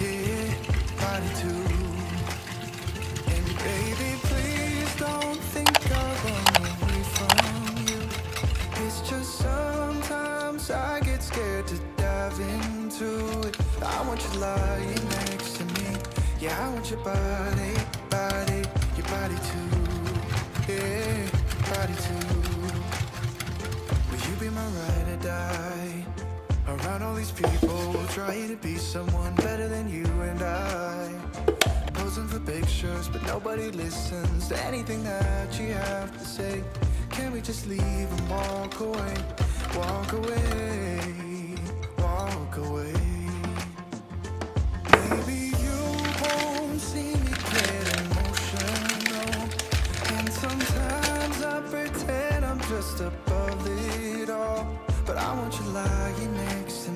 Yeah, body too And baby, please don't think away from you it's just sometimes I get scared to dive into it. I want you lying next to me. Yeah, I want your body, try to be someone better than you and I. Posing for pictures, but nobody listens to anything that you have to say. Can we just leave and walk away? Walk away, walk away. Maybe you won't see me get emotional. And sometimes I pretend I'm just above it all. But I want you lying next to me.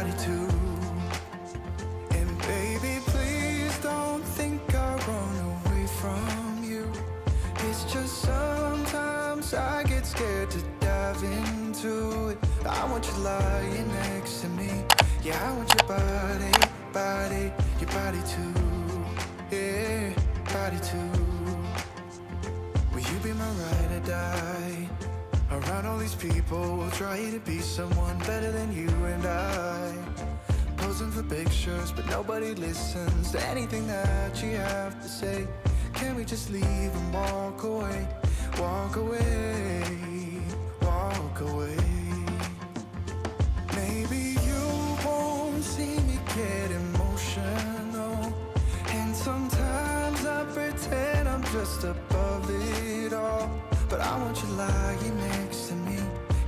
Body too. And baby, please don't think I'll run away from you. It's just sometimes I get scared to dive into it. I want you lying next to me. Yeah, I want your body, body, your body too. Yeah, body too. Will you be my ride or die? Around all these people, try to be someone better than you and I. posing for pictures, but nobody listens to anything that you have to say. Can we just leave and walk away? Walk away, walk away. Maybe you won't see me get emotional. And sometimes I pretend I'm just above it all. But I want you to me.